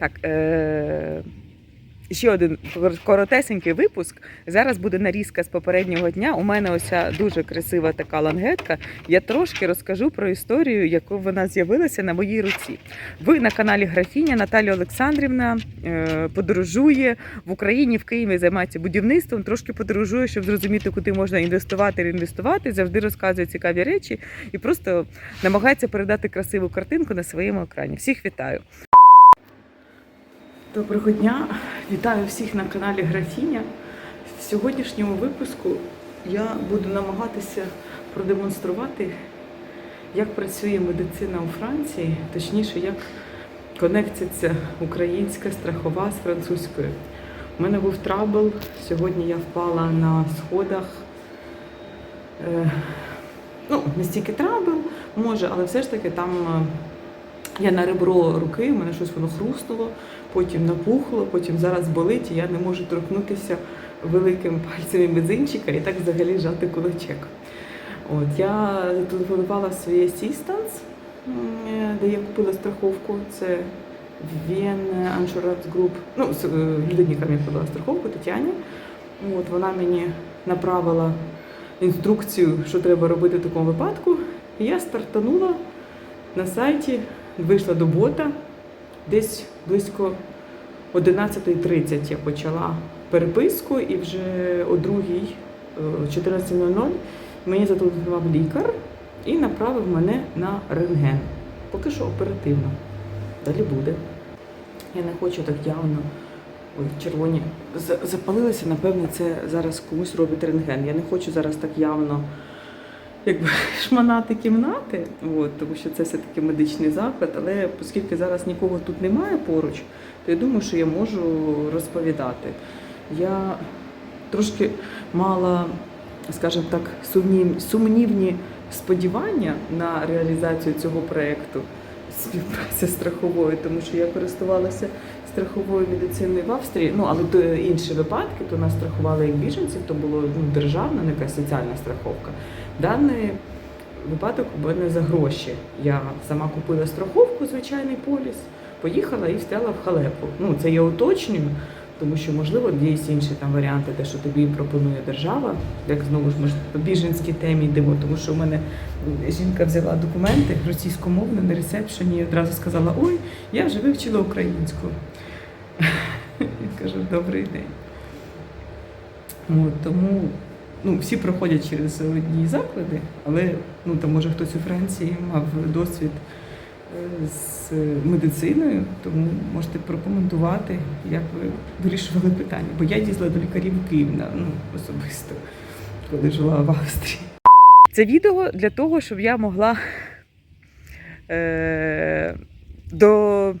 Так, е- ще один коротесенький випуск. Зараз буде нарізка з попереднього дня. У мене ось дуже красива така лангетка. Я трошки розкажу про історію, яку вона з'явилася на моїй руці. Ви на каналі Графіня Наталя Олександрівна е, подорожує в Україні, в Києві займається будівництвом. Трошки подорожує, щоб зрозуміти, куди можна інвестувати, реінвестувати. Завжди розказує цікаві речі і просто намагається передати красиву картинку на своєму екрані. Всіх вітаю! Доброго дня! Вітаю всіх на каналі Графіня. В сьогоднішньому випуску я буду намагатися продемонструвати, як працює медицина у Франції, точніше, як конектиться українська страхова з французькою. У мене був трабл. Сьогодні я впала на сходах. Е, ну, не стільки трабл, може, але все ж таки там е, я на ребро руки, у мене щось воно хрустнуло, потім напухло, потім зараз болить, і я не можу торкнутися великим пальцем мизинчика і так взагалі жати кулачок. От, я зателефонувала свій Assistance, де я купила страховку. Це Вен Insurance Group. Ну, е, людині, яка подала страховку, Тетяні. От, вона мені направила інструкцію, що треба робити в такому випадку. І я стартанула на сайті, вийшла до бота. Десь близько 11.30 я почала переписку, і вже о 2.00, е, 14.00 мені зателефонував лікар і направив мене на рентген. Поки що оперативно. Далі буде. Я не хочу так явно. Ой, червоні запалилися, напевне, це зараз комусь робить рентген. Я не хочу зараз так явно якби, шманати кімнати, от, тому що це все-таки медичний заклад, але оскільки зараз нікого тут немає поруч, то я думаю, що я можу розповідати. Я трошки мала, скажімо так, сумнів, сумнівні сподівання на реалізацію цього проєкту співпраця з страховою, тому що я користувалася страховою медициною в Австрії. Ну але то інші випадки, то нас страхували як біженців, то було ну, державна, не якась соціальна страховка. Даний випадок у мене за гроші. Я сама купила страховку, звичайний поліс, поїхала і встала в халепу. Ну це я уточнюю, тому що можливо є інші там варіанти, те, що тобі пропонує держава, як знову ж ми по біженській темі йдемо, тому що у мене жінка взяла документи російськомовно на ресепшені і одразу сказала: Ой, я вже вивчила українську. Я кажу, добрий день. Тому ну, всі проходять через одні заклади, але ну, там, може хтось у Франції мав досвід е, з медициною, тому можете прокоментувати, як ви вирішували питання. Бо я їздила до лікарів Київ ну, особисто, коли жила в Австрії. Це відео для того, щоб я могла е, до,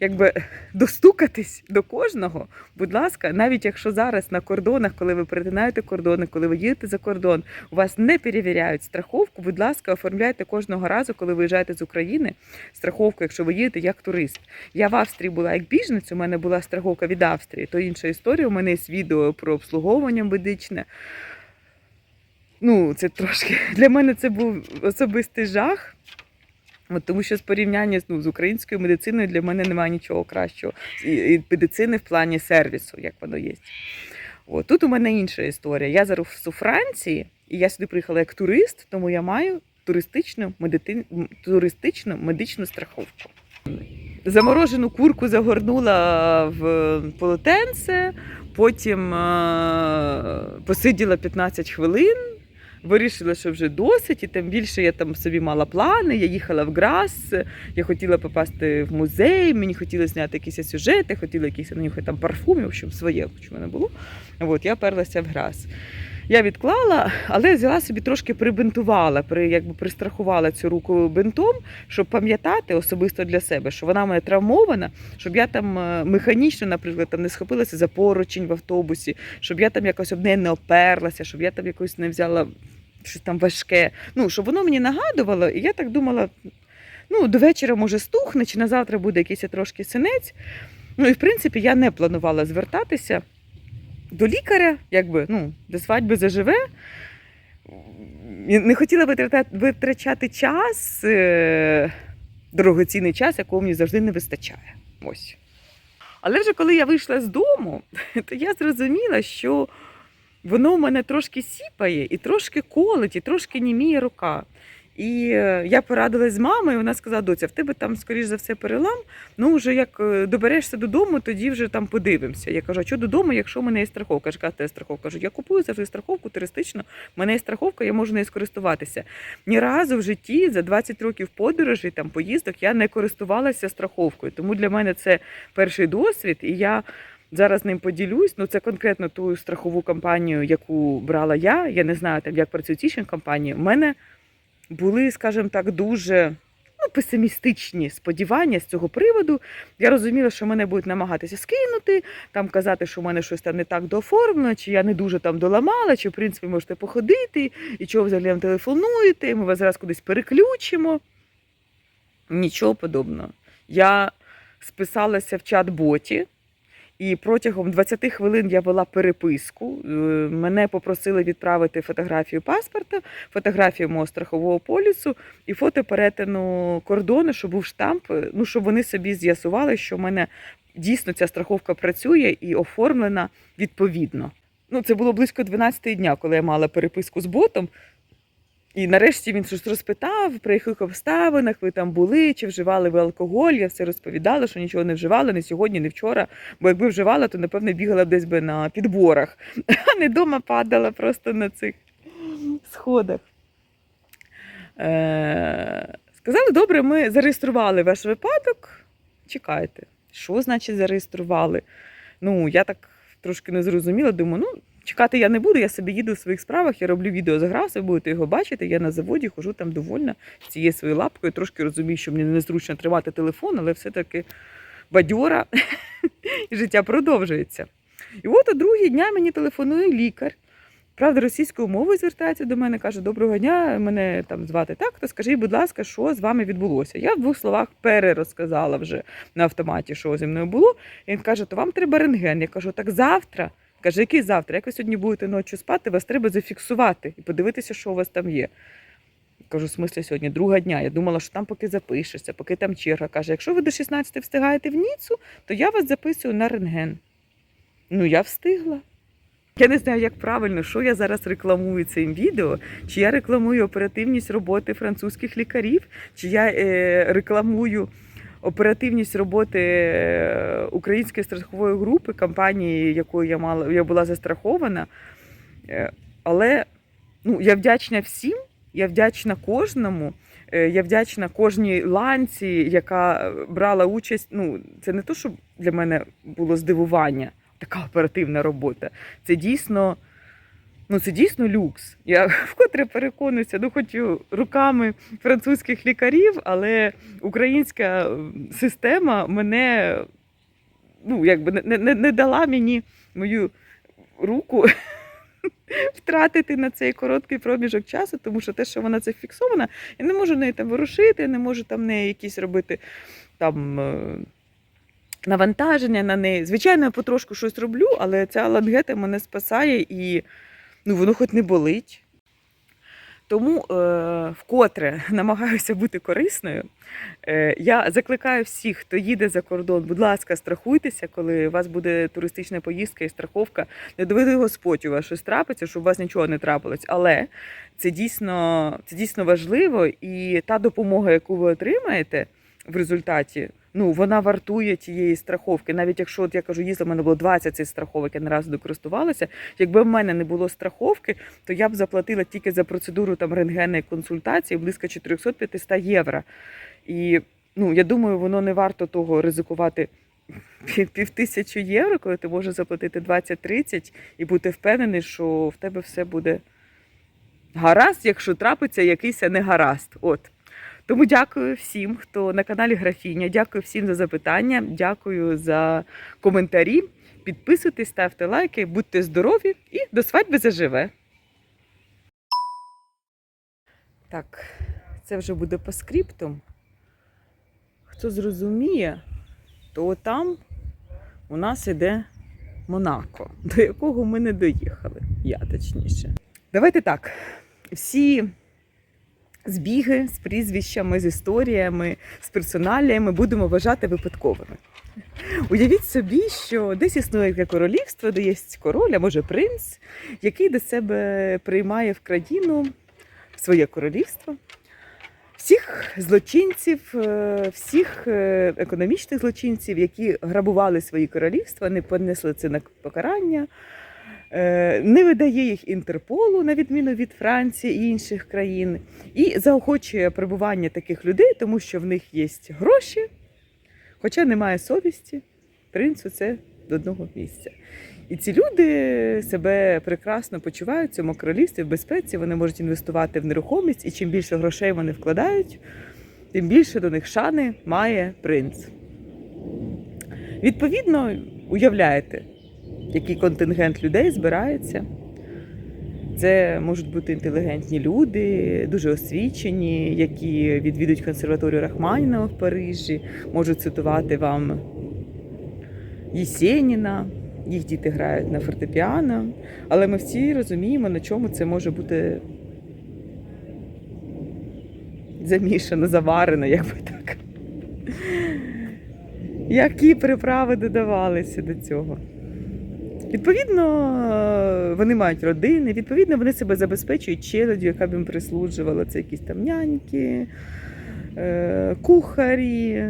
якби, достукатись до кожного. Будь ласка, навіть якщо зараз на кордонах, коли ви перетинаєте кордони, коли ви їдете за кордон, у вас не перевіряють страховку, будь ласка, оформляйте кожного разу, коли виїжджаєте з України, страховку, якщо ви їдете як турист. Я в Австрії була як біженець, у мене була страховка від Австрії, то інша історія. У мене є відео про обслуговування медичне. Ну, це трошки для мене це був особистий жах. От, тому що з порівняння ну, з українською медициною для мене немає нічого кращого. І, і медицини в плані сервісу, як воно є. От, тут у мене інша історія. Я зараз у Франції, і я сюди приїхала як турист, тому я маю туристичну, медити... туристичну медичну страховку. Заморожену курку загорнула в полотенце, потім е- посиділа 15 хвилин. Вирішила, що вже досить, і тим більше я там собі мала плани. Я їхала в Грас, я хотіла попасти в музей, мені хотілося зняти якісь сюжети, хотіла якісь нанюхати там парфуми, в общем, своє, що в мене було. От, я перлася в Грас. Я відклала, але взяла собі трошки прибинтувала, при, якби пристрахувала цю руку бинтом, щоб пам'ятати особисто для себе, що вона мене травмована, щоб я там е, механічно, наприклад, там не схопилася за поручень в автобусі, щоб я там якось об не оперлася, щоб я там якось не взяла щось там важке. Ну, щоб воно мені нагадувало, і я так думала, ну, до вечора може стухне, чи на завтра буде якийсь трошки синець. Ну і в принципі я не планувала звертатися до лікаря, якби ну, до свадьби заживе. Не хотіла витрачати час, е, дорогоцінний час, якого мені завжди не вистачає. Ось. Але вже коли я вийшла з дому, то я зрозуміла, що воно в мене трошки сіпає, і трошки колить, і трошки німіє рука. І е, я порадилась з мамою, вона сказала: доця, в тебе там, скоріш за все, перелам. Ну, вже як е, доберешся додому, тоді вже там подивимося. Я кажу, а що додому, якщо в мене є страховка? Яка тебе страховка? Кажу, я купую завжди страховку туристичну, в мене є страховка, я можу нею скористуватися. Ні разу в житті за 20 років подорожей, там поїздок, я не користувалася страховкою. Тому для мене це перший досвід, і я. Зараз ним поділюсь. Ну це конкретно ту страхову компанію, яку брала я. Я не знаю там, як працюють інші компанії. У мене були, скажімо так, дуже ну, песимістичні сподівання з цього приводу. Я розуміла, що мене будуть намагатися скинути, там казати, що в мене щось там не так дооформлено, чи я не дуже там доламала, чи в принципі можете походити, і чого взагалі вам телефонуєте, ми вас зараз кудись переключимо. Нічого подобного. Я списалася в чат-боті. І протягом 20 хвилин я вела переписку. Е, Мене попросили відправити фотографію паспорта, фотографію мого страхового полісу і фото перетину кордону, щоб був штамп. е, Ну щоб вони собі з'ясували, що в мене дійсно ця страховка працює і оформлена відповідно. Ну, це було близько 12 дня, коли я мала переписку з ботом. І нарешті він щось розпитав, при яких обставинах ви там були, чи вживали ви алкоголь. Я все розповідала, що нічого не вживала, не сьогодні, не вчора. Бо якби вживала, то напевно бігала десь би на підборах, а не дома падала просто на цих сходах. Е- сказали, добре, ми зареєстрували ваш випадок. Чекайте, що значить зареєстрували? Ну, я так трошки не зрозуміла, думаю, ну. Чекати я не буду, я собі їду в своїх справах, я роблю відео з грав, ви будете його бачити. Я на заводі хожу там довольна з цією своєю лапкою. Трошки розумію, що мені незручно тримати телефон, але все-таки бадьора і життя продовжується. І от о другий дня мені телефонує лікар. Правда, російською мовою звертається до мене, каже: Доброго дня, мене там звати так. То скажіть, будь ласка, що з вами відбулося? Я в двох словах перерозказала вже на автоматі, що зі мною було. І він каже: То вам треба рентген. Я кажу, так завтра. Каже, який завтра? Як ви сьогодні будете ночі спати, вас треба зафіксувати і подивитися, що у вас там є. Кажу, в смислі сьогодні друга дня. Я думала, що там поки запишешся, поки там черга. Каже, якщо ви до 16 встигаєте в Ніцу, то я вас записую на рентген. Ну, я встигла. Я не знаю, як правильно, що я зараз рекламую цим відео, чи я рекламую оперативність роботи французьких лікарів, чи я е, рекламую оперативність роботи е, української страхової групи, компанії, якою я мала я була застрахована. Е, Але ну, я вдячна всім, я вдячна кожному. е, Я вдячна кожній ланці, яка брала участь. Ну, це не то, що для мене було здивування, така оперативна робота. Це дійсно, ну це дійсно люкс. Я вкотре переконуюся, ну хоч руками французьких лікарів, але українська система мене ну, якби не, не, не дала мені мою руку втратити на цей короткий проміжок часу, тому що те, що вона це фіксована, я не можу неї там ворушити, я не можу там неї якісь робити там. е, Навантаження на неї. Звичайно, я потрошку щось роблю, але ця лангета мене спасає і ну, воно хоч не болить. Тому е, вкотре намагаюся бути корисною. Е, я закликаю всіх, хто їде за кордон, будь ласка, страхуйтеся, коли у вас буде туристична поїздка і страховка. Не доведи Господь, у вас щось трапиться, щоб у вас нічого не трапилось. Але це дійсно, це дійсно важливо, і та допомога, яку ви отримаєте в результаті, ну вона вартує тієї страховки. Навіть якщо от я кажу, їздила, в мене було 20 цих страховок, я не разу не користувалася. Якби в мене не було страховки, то я б заплатила тільки за процедуру там рентгенної консультації близько 400-500 євро. І ну, я думаю, воно не варто того ризикувати пів, пів тисячі євро, коли ти можеш заплатити 20-30 і бути впевнений, що в тебе все буде гаразд, якщо трапиться якийсь негаразд. От. Тому дякую всім, хто на каналі Графіня. Дякую всім за запитання, дякую за коментарі. Підписуйтесь, ставте лайки, будьте здорові і до свадьби заживе. Так, це вже буде по скриптум. Хто зрозуміє, то там у нас іде Монако, до якого ми не доїхали. Я точніше. Давайте так. Всі збіги з прізвищами, з історіями, з персоналіями будемо вважати випадковими. Уявіть собі, що десь існує таке королівство, де є король, а може принц, який до себе приймає в країну своє королівство. Всіх злочинців, е, всіх е, економічних злочинців, які грабували свої королівства, не понесли це на покарання, не видає їх Інтерполу, на відміну від Франції і інших країн, і заохочує перебування таких людей, тому що в них є гроші, хоча немає совісті, принцу це до одного місця. І ці люди себе прекрасно почувають в цьому королівстві в безпеці. Вони можуть інвестувати в нерухомість, і чим більше грошей вони вкладають, тим більше до них шани має принц. Відповідно, уявляєте, який контингент людей збирається. Це можуть бути інтелігентні люди, дуже освічені, які відвідують консерваторію Рахманінова в Парижі, можуть цитувати вам Єсеніна, їх діти грають на фортепіано, але ми всі розуміємо, на чому це може бути замішано, заварено, як би так. Які приправи додавалися до цього? Відповідно, вони мають родини, відповідно, вони себе забезпечують челядю, яка б їм прислужувала. Це якісь там няньки, е, кухарі,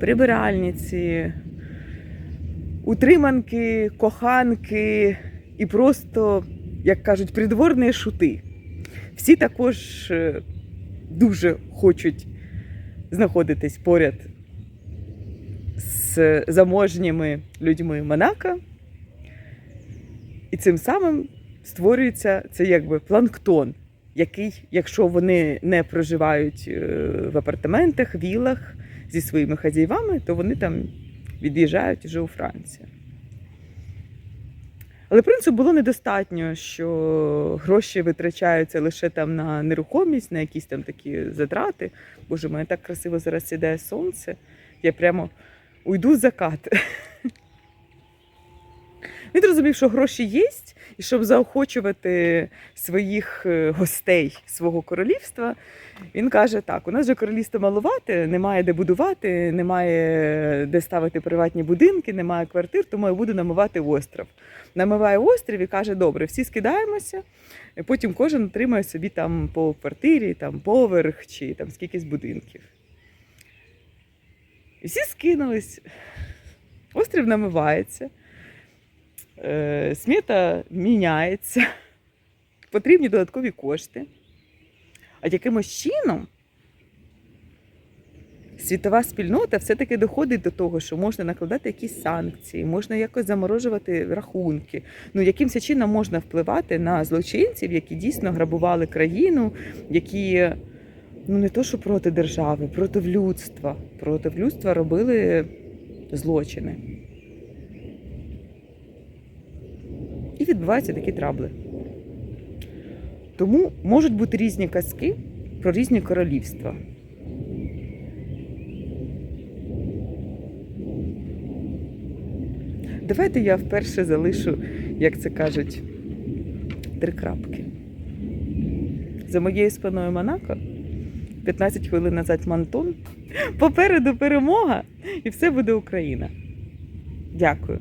прибиральниці, утриманки, коханки і просто, як кажуть, придворні шути. Всі також е, дуже хочуть знаходитись поряд з заможніми людьми Монако. І цим самим створюється це якби планктон, який, якщо вони не проживають е, в апартаментах, вілах зі своїми хазяївами, то вони там від'їжджають вже у Францію. Але принципу було недостатньо, що гроші витрачаються лише там на нерухомість, на якісь там такі затрати. Боже, мене так красиво зараз сідає сонце. Я прямо уйду в закат. Він зрозумів, що гроші є, і щоб заохочувати своїх е, гостей свого королівства, він каже: так, у нас же королівство малувати, немає де будувати, немає де ставити приватні будинки, немає квартир, тому я буду намивати остров. Намиває острів і каже, добре, всі скидаємося, потім кожен отримає собі там по квартирі, там поверх чи там скількись будинків. І всі скинулись. Острів намивається, е, сміта міняється, потрібні додаткові кошти. А якимось чином світова спільнота все-таки доходить до того, що можна накладати якісь санкції, можна якось заморожувати рахунки. Ну, якимось чином можна впливати на злочинців, які дійсно грабували країну, які ну не то, що проти держави, проти людства. Проти людства робили злочини. І відбуваються такі трабли. Тому можуть бути різні казки про різні королівства. Давайте я вперше залишу, як це кажуть, три крапки. За моєю спиною Монако, 15 хвилин назад Мантон, попереду перемога, і все буде Україна. Дякую.